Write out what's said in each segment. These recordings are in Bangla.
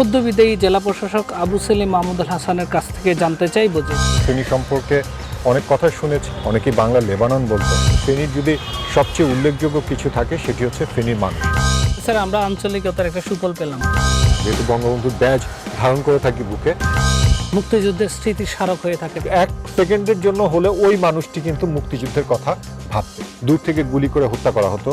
সদ্য বিদায়ী জেলা প্রশাসক আবু সেলিম মাহমুদুল হাসানের কাছ থেকে জানতে চাইব যে ফেনী সম্পর্কে অনেক কথা শুনেছি অনেকেই বাংলা লেবানন বলতো ফেনীর যদি সবচেয়ে উল্লেখযোগ্য কিছু থাকে সেটি হচ্ছে ফেনীর মানুষ। স্যার আমরা আঞ্চলিকতার একটা সুফল পেলাম। যেহেতু বঙ্গবন্ধুর ব্যাজ ধারণ করে থাকি বুকে মুক্তিযুদ্ধের স্মৃতি স্মারক হয়ে থাকে। এক সেকেন্ডের জন্য হলে ওই মানুষটি কিন্তু মুক্তিযুদ্ধের কথা ভাবতে। দূর থেকে গুলি করে হত্যা করা হতো।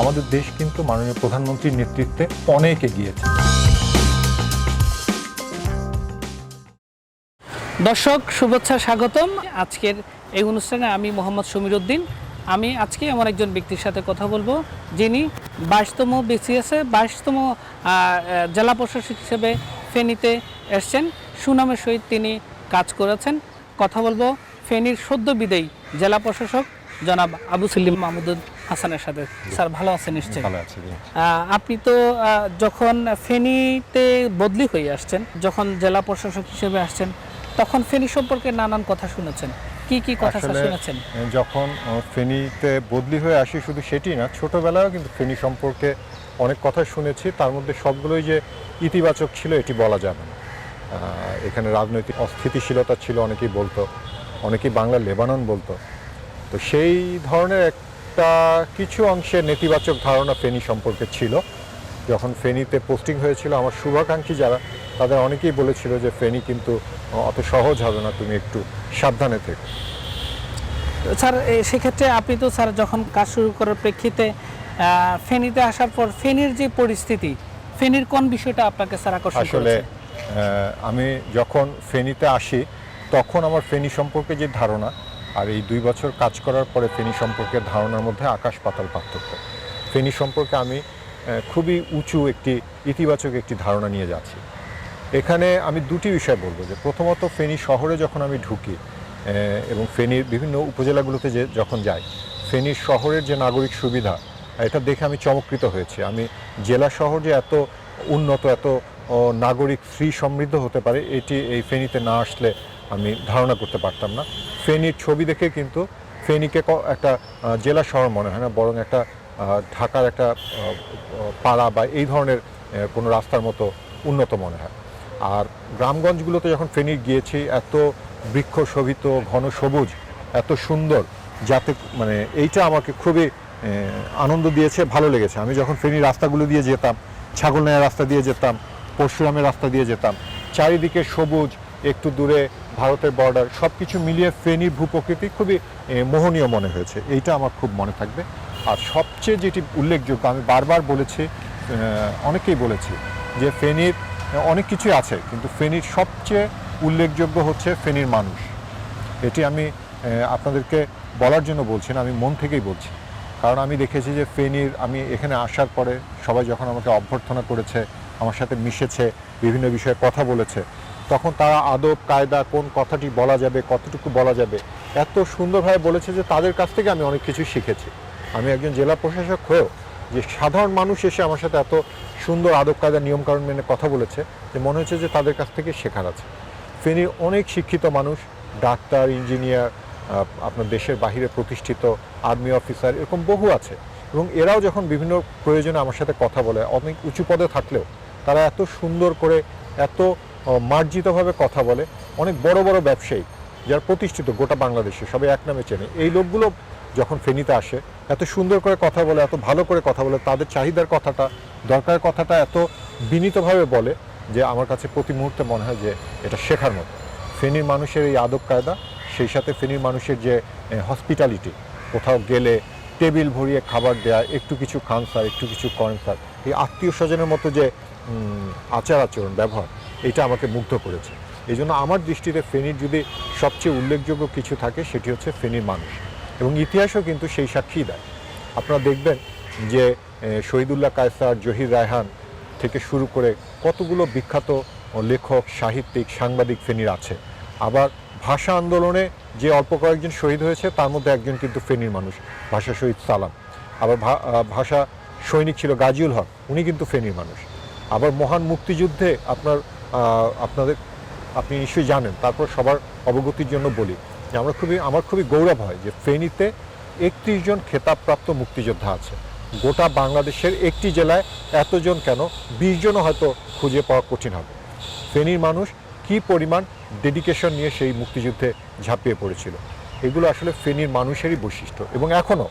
আমাদের দেশ কিন্তু মাননীয় প্রধানমন্ত্রীর নেতৃত্বে অনেক এগিয়েছে। দর্শক শুভেচ্ছা স্বাগতম। আজকের এই অনুষ্ঠানে আমি মোহাম্মদ সমীর উদ্দিন আমি আজকে এমন একজন ব্যক্তির সাথে কথা বলব যিনি বাইশতম বিসিএসে বাইশতম জেলা প্রশাসক হিসেবে ফেনীতে এসছেন। সুনামের সহিত তিনি কাজ করেছেন। কথা বলব ফেনীর সদ্য বিদায়ী জেলা প্রশাসক জনাব আবু সালিম মাহমুদুল হাসানের সাথে। স্যার ভালো আছেন নিশ্চয়ই? ভালো আছে আপনি তো যখন ফেনীতে বদলি হয়ে আসছেন যখন জেলা প্রশাসক হিসেবে আসছেন তখন ফেনী সম্পর্কে নানান কথা শুনেছেন। কি কি কথা শুনেছেন? যখন ফেনীতে বদলি হয়ে আসি শুধু সেটি না ছোটবেলায়ও কিন্তু ফেনী সম্পর্কে অনেক কথা শুনেছি। তার মধ্যে সবগুলোই যে ইতিবাচক ছিল এটি বলা যাবে না। এখানে রাজনৈতিক অস্থিতিশীলতা ছিল অনেকেই বলতো অনেকেই বাংলা লেবানন বলতো। তো সেই ধরনের একটা কিছু অংশে নেতিবাচক ধারণা ফেনী সম্পর্কে ছিল। যখন ফেনীতে পোস্টিং হয়েছিল আমার শুভাকাঙ্ক্ষী যারা তাদের অনেকেই বলেছিল যে ফেনী কিন্তু অত সহজ হবে না তুমি একটু সাবধানে থেকো। স্যার সেক্ষেত্রে আপনি তো স্যার যখন কাজ শুরু করার প্রেক্ষিতে ফেনীতে আসার পর ফেনীর যে পরিস্থিতি ফেনীর কোন বিষয়টা আপনাকে স্যার আকর্ষণ আসলে আমি যখন ফেনীতে আসি তখন আমার ফেনী সম্পর্কে যে ধারণা আর এই দুই বছর কাজ করার পরে ফেনী সম্পর্কে ধারণার মধ্যে আকাশ পাতাল পার্থক্য। ফেনী সম্পর্কে আমি খুবই উঁচু একটি ইতিবাচক একটি ধারণা নিয়ে যাচ্ছি। এখানে আমি দুটি বিষয় বলব, যে প্রথমত ফেনী শহরে যখন আমি ঢুকি এবং ফেনীর বিভিন্ন উপজেলাগুলোতে যে যখন যাই, ফেনীর শহরের যে নাগরিক সুবিধা, এটা দেখে আমি চমৎকৃত হয়েছি। আমি জেলা শহর যে এত উন্নত, এত নাগরিক ফ্রি সমৃদ্ধ হতে পারে, এটি এই ফেনীতে না আসলে আমি ধারণা করতে পারতাম না। ফেনীর ছবি দেখে কিন্তু ফেনীকে একটা জেলা শহর মনে হয় না, বরং একটা ঢাকার একটা পাড়া বা এই ধরনের কোনো রাস্তার মতো উন্নত মনে হয়। আর গ্রামগঞ্জগুলোতে যখন ফেনী গিয়েছি, এত বৃক্ষ শোভিত, ঘন সবুজ, এত সুন্দর, যাতে মানে এইটা আমাকে খুবই আনন্দ দিয়েছে, ভালো লেগেছে। আমি যখন ফেনীর রাস্তাগুলো দিয়ে যেতাম ছাগলনাইয়া রাস্তা দিয়ে যেতাম, পরশুরামের রাস্তা দিয়ে যেতাম, চারিদিকে সবুজ, একটু দূরে ভারতের বর্ডার সব কিছু মিলিয়ে ফেনীর ভূপ্রকৃতি খুবই মোহনীয় মনে হয়েছে। এইটা আমার খুব মনে থাকবে। আর সবচেয়ে যেটি উল্লেখযোগ্য, আমি বারবার বলেছি অনেকেই বলেছি যে ফেনীর অনেক কিছুই আছে, কিন্তু ফেনীর সবচেয়ে উল্লেখযোগ্য হচ্ছে ফেনীর মানুষ। এটি আমি আপনাদেরকে বলার জন্য বলছি না, আমি মন থেকেই বলছি। কারণ আমি দেখেছি যে ফেনীর, আমি এখানে আসার পরে সবাই যখন আমাকে অভ্যর্থনা করেছে, আমার সাথে মিশেছে, বিভিন্ন বিষয়ে কথা বলেছে, তখন তারা আদব, কায়দা, কোন কথাটি বলা যাবে, কতটুকু বলা যাবে, এত সুন্দরভাবে বলেছে যে তাদের কাছ থেকে আমি অনেক কিছু শিখেছি। আমি একজন জেলা প্রশাসক হয়েও যে সাধারণ মানুষ এসে আমার সাথে এত সুন্দর আদব কায়দা নিয়মকানুন মেনে কথা বলেছে, যে মনে হচ্ছে যে তাদের কাছ থেকে শেখার আছে। ফেনীর অনেক শিক্ষিত মানুষ, ডাক্তার, ইঞ্জিনিয়ার আপনার দেশের বাহিরে প্রতিষ্ঠিত আর্মি অফিসার, এরকম বহু আছে। এবং এরাও যখন বিভিন্ন প্রয়োজনে আমার সাথে কথা বলে, অনেক উঁচু পদে থাকলেও তারা এত সুন্দর করে, এত মার্জিতভাবে কথা বলে। অনেক বড় বড় ব্যবসায়ী যারা প্রতিষ্ঠিত গোটা বাংলাদেশে, সবাই এক নামে চেনে। এই লোকগুলো যখন ফেনীতে আসে, এত সুন্দর করে কথা বলে, এত ভালো করে কথা বলে, তাদের চাহিদার কথাটা দরকারের কথাটা এত বিনীতভাবে বলে যে আমার কাছে প্রতি মুহূর্তে মনে হয় যে এটা শেখার মতো। ফেনীর মানুষের এই আদব কায়দা, সেই সাথে ফেনীর মানুষের যে হসপিটালিটি কোথাও গেলে টেবিল ভরিয়ে খাবার দেয়া, একটু কিছু খান স্যার, একটু কিছু করেন স্যার, এই আত্মীয় স্বজনের মতো যে আচার আচরণ, ব্যবহার, এটা আমাকে মুগ্ধ করেছে। এই জন্য আমার দৃষ্টিতে ফেনীর যদি সবচেয়ে উল্লেখযোগ্য কিছু থাকে, সেটি হচ্ছে ফেনীর মানুষ। এবং ইতিহাসও কিন্তু সেই সাক্ষী দেয়। আপনারা দেখবেন যে শহীদুল্লাহ কায়সার, জহির রায়হান থেকে শুরু করে কতগুলো বিখ্যাত লেখক, সাহিত্যিক, সাংবাদিক ফেনীর আছে। আবার ভাষা আন্দোলনে যে অল্প কয়েকজন শহীদ হয়েছে, তার মধ্যে একজন কিন্তু ফেনীর মানুষ, ভাষা শহীদ সালাম। আবার ভাষা সৈনিক ছিল গাজিউল হক, উনি কিন্তু ফেনীর মানুষ। আবার মহান মুক্তিযুদ্ধে আপনার আপনাদের, আপনি নিশ্চয়ই জানেন, তারপর সবার অবগতির জন্য বলি আমরা খুবই, আমার খুবই গৌরব হয় যে ফেনীতে একত্রিশ জন খেতাবপ্রাপ্ত মুক্তিযোদ্ধা আছে। গোটা বাংলাদেশের একটি জেলায় এতজন কেন? বিশ জনও হয়তো খুঁজে পাওয়া কঠিন হবে। ফেনীর মানুষ কি পরিমাণ ডেডিকেশন নিয়ে সেই মুক্তিযুদ্ধে ঝাঁপিয়ে পড়েছিল? এগুলো আসলে ফেনীর মানুষেরই বৈশিষ্ট্য। এবং এখনও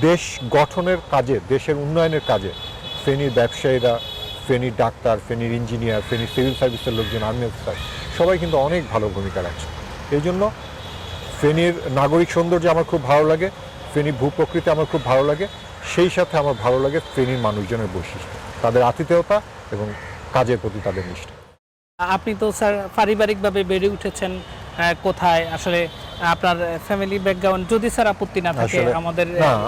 দেশ গঠনের কাজে, দেশের উন্নয়নের কাজে ফেনীর ব্যবসায়ীরা, ফেনীর ডাক্তার, ফেনীর ইঞ্জিনিয়ার ফেনীর সিভিল সার্ভিসের লোকজন আর্মি অফিসার সবাই কিন্তু অনেক ভালো ভূমিকা রাখছে। এই জন্য ফেনীর নাগরিক সৌন্দর্য আমার খুব ভালো লাগে ফেনীর ভূপ্রকৃতি আমার খুব ভালো লাগে সেই সাথে আমার ভালো লাগে ফেনীর মানুষজনের বৈশিষ্ট্য তাদের আতিথেয়তা এবং কাজের প্রতি তাদের নিষ্ঠা। আপনি তো স্যার পারিবারিকভাবে বেড়ে উঠেছেন কোথায়? আসলে আপনার ফ্যামিলি ব্যাকগ্রাউন্ড যদি স্যার আপত্তি না থাকে আমাদের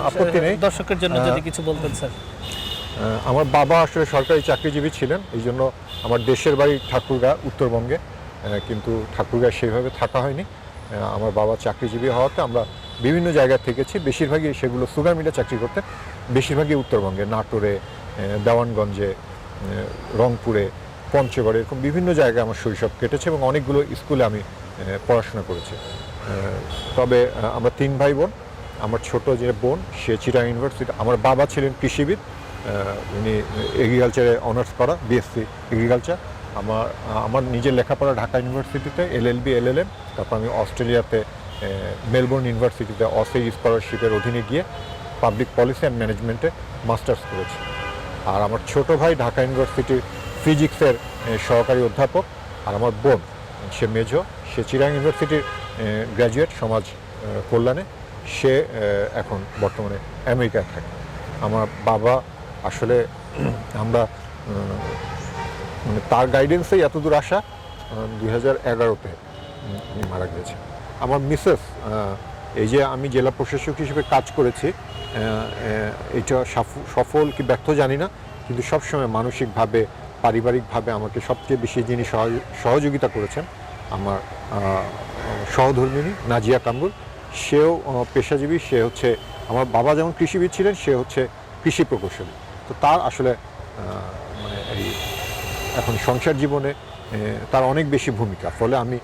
আপত্তি নেই। দর্শকের জন্য যদি কিছু বলতেন স্যার। আমার বাবা আসলে সরকারি চাকরিজীবী ছিলেন এই জন্য আমার দেশের বাড়ি ঠাকুরগা উত্তরবঙ্গে কিন্তু ঠাকুরগায় সেইভাবে থাকা হয়নি। আমার বাবা চাকরিজীবী হওয়াতে আমরা বিভিন্ন জায়গায় থেকেছি। বেশিরভাগই সেগুলো সুগার মিলে চাকরি করতে বেশিরভাগই উত্তরবঙ্গে, নাটোরে দেওয়ানগঞ্জে রংপুরে, পঞ্চগড়ে এরকম বিভিন্ন জায়গায় আমার শৈশব কেটেছে এবং অনেকগুলো স্কুলে আমি পড়াশোনা করেছি। তবে আমরা তিন ভাই বোন আমার ছোট যে বোন, সে চিরাং ইউনিভার্সিটি, আমার বাবা ছিলেন কৃষিবিদ উনি এগ্রিকালচারে অনার্স করা বিএসসি এগ্রিকালচার আমার আমার নিজের লেখাপড়া ঢাকা ইউনিভার্সিটিতে এলএলবি এলএলএম তারপর আমি অস্ট্রেলিয়াতে মেলবোর্ন ইউনিভার্সিটিতে অসে স্কলারশিপের অধীনে গিয়ে পাবলিক পলিসি অ্যান্ড ম্যানেজমেন্টে মাস্টার্স করেছি। আর আমার ছোট ভাই ঢাকা ইউনিভার্সিটির ফিজিক্সের সহকারী অধ্যাপক, আর আমার বোন, সে মেজো, সে চিরাং ইউনিভার্সিটির গ্র্যাজুয়েট সমাজ কল্যাণে, সে এখন বর্তমানে আমেরিকায় থাকে। আমার বাবা আসলে আমরা মানে তার গাইডেন্সেই এতদূর আসা দুই হাজার এগারোতে উনি মারা গিয়েছেন। আমার মিসেস এই যে আমি জেলা প্রশাসক হিসেবে কাজ করেছি এটা সাফ- সফল কি ব্যর্থ জানি না, কিন্তু সবসময় মানসিকভাবে, পারিবারিকভাবে আমাকে সবচেয়ে বেশি যিনি সহয- সহযোগিতা করেছেন, আমার সহধর্মিনী নাজিয়া কামরুল। সেও পেশাজীবী, সে হচ্ছে আমার বাবা যেমন কৃষিবিদ ছিলেন, সে হচ্ছে কৃষি প্রকৌশলী। তো তার আসলে এখন সংসার জীবনে তার অনেক বেশি ভূমিকা। ফলে আমি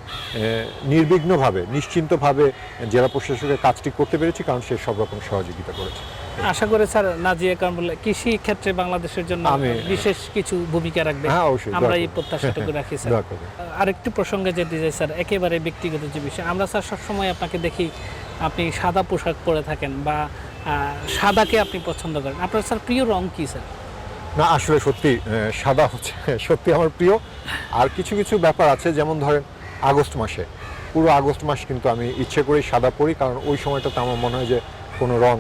নির্বিঘ্নভাবে নিশ্চিন্তভাবে জেলা প্রশাসকের কাজটি করতে পেরেছি কারণ সে সব রকম সহযোগিতা করেছে। আশা করে স্যার নাজিয়া কারণ বলে কৃষি ক্ষেত্রে বাংলাদেশের জন্য আমি- বিশেষ কিছু ভূমিকা রাখবে। হ্যাঁ অবশ্যই আমরা এই। প্রত্যাশাটুকু রাখি স্যার। দোয়া প্রসঙ্গে যেতে চাই স্যার একেবারে ব্যক্তিগত যে বিষয়। আমরা স্যার সবসময় আপনাকে দেখি আপনি সাদা পোশাক পরে থাকেন বা সাদাকে আপনি পছন্দ করেন। আপনার স্যার প্রিয় রং কি স্যার? না আসলে সত্যি সাদা হচ্ছে সত্যি আমার প্রিয়। আর কিছু কিছু ব্যাপার আছে যেমন ধরেন আগস্ট মাসে। পুরো আগস্ট মাস কিন্তু আমি ইচ্ছে করেই সাদা পরি কারণ ওই সময়টাতে আমার মনে হয় যে কোনো রং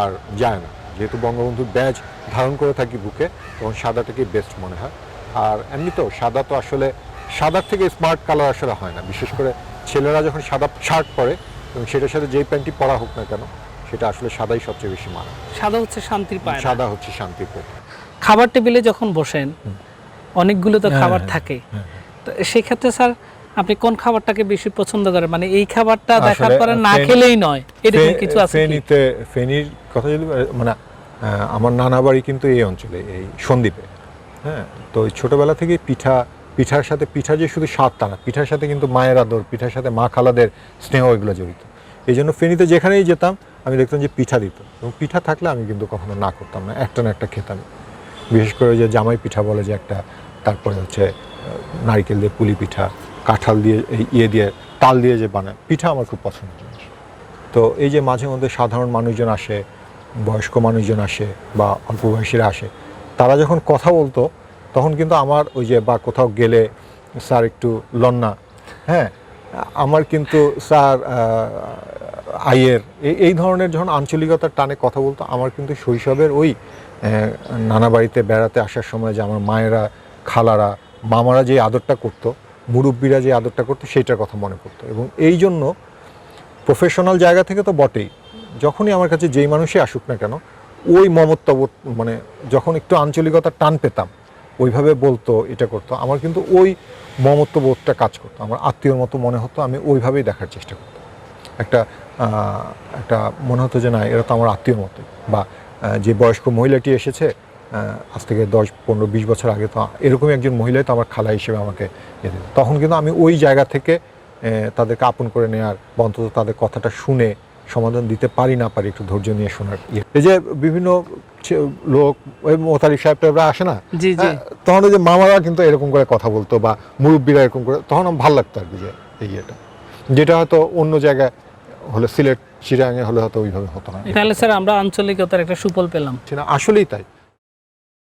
আর যায় না। যেহেতু বঙ্গবন্ধুর ব্যাজ ধারণ করে থাকি বুকে তখন সাদাটাকে বেস্ট মনে হয়। আর এমনিতেও সাদা তো আসলে সাদার থেকে স্মার্ট কালার আসলে হয় না। বিশেষ করে ছেলেরা যখন সাদা শার্ট পরে এবং সেটার সাথে যেই প্যান্টটি পরা হোক না কেন সেটা আসলে সাদাই সবচেয়ে বেশি মানে। সাদা হচ্ছে শান্তির পায় সাদা হচ্ছে শান্তির প্রতীক খাবার টেবিলে যখন বসেন অনেকগুলো তো হ্যাঁ, খাবার হ্যাঁ, থাকে। তো সেই ক্ষেত্রে স্যার আপনি কোন খাবারটাকে বেশি পছন্দ করেন? মানে এই খাবারটা দেখার পরে না খেলেই নয়। এরকম কিছু আছে? ফেনীতে ফেনীর কথা যদি মানে আমার নানা বাড়ি কিন্তু এই অঞ্চলে এই সন্দ্বীপে। হ্যাঁ তো ছোটবেলা থেকে পিঠা পিঠার সাথে পিঠা যে শুধু স্বাদ তা না পিঠার সাথে কিন্তু মায়ের আদর পিঠার সাথে মা খালাদের স্নেহ এগুলো জড়িত। এই জন্য ফেনীতে যেখানেই যেতাম আমি দেখতাম যে পিঠা দিত। এবং পিঠা থাকলে আমি কিন্তু কখনো না করতাম না একটা না একটা খেতাম। বিশেষ করে যে জামাই পিঠা বলে যে একটা, তারপরে হচ্ছে নারকেল দিয়ে পুলি পিঠা, কাঁঠাল দিয়ে এই ইয়ে দিয়ে, তাল দিয়ে যে বানায়, পিঠা আমার খুব পছন্দের জিনিস তো এই যে মাঝে মধ্যে সাধারণ মানুষজন আসে, বয়স্ক মানুষজন আসে বা অল্প বয়সীরা আসে, তারা যখন কথা বলতো, তখন কিন্তু আমার ওই যে বা কোথাও গেলে, স্যার একটু লন্না হ্যাঁ আমার কিন্তু স্যার আইয়ের এই ধরনের যখন আঞ্চলিকতার টানে কথা বলতো, আমার কিন্তু শৈশবের ওই নানা বাড়িতে বেড়াতে আসার সময় যে আমার মায়েরা, খালারা, মামারা যে আদরটা করতো, মুরব্বীরা যে আদরটা করতো, সেইটার কথা মনে পড়তো। এবং এই জন্য প্রফেশনাল জায়গা থেকে তো বটেই। যখনই আমার কাছে যেই মানুষই আসুক না কেন, ওই মমত্ববোধ মানে যখন একটু আঞ্চলিকতার টান পেতাম, ওইভাবে বলতো, এটা করতো। আমার কিন্তু ওই মমত্ববোধটা কাজ করতো। আমার আত্মীয়র মতো মনে হতো, আমি ওইভাবেই দেখার চেষ্টা করতাম। একটা একটা মনে হতো যে না, এরা তো আমার আত্মীয়র মতোই। বা যে বয়স্ক মহিলাটি এসেছে আজ থেকে দশ পনেরো বিশ বছর আগে তো এরকমই একজন মহিলাই তো আমার খালা হিসেবে আমাকে তখন কিন্তু আমি ওই জায়গা থেকে তাদেরকে আপন করে নেওয়ার বা অন্তত তাদের কথাটা শুনে সমাধান দিতে পারি না পারি একটু ধৈর্য নিয়ে শোনার ইয়ে। এই যে বিভিন্ন লোক ওই মোতালিক সাহেব টাইপরা আসে না? জি জি। হ্যাঁ, তখন ওই যে মামারা কিন্তু এরকম করে কথা বলতো বা মুরব্বীরা এরকম করে তখন আমার ভালো লাগতো আর কি যে এই ইয়েটা। যেটা হয়তো অন্য জায়গায় হলে সিলেট চিরাঙে হলে হয়তো ওইভাবে হতো না। তাহলে স্যার আমরা আঞ্চলিকতার একটা সুফল পেলাম। সেটা আসলেই তাই।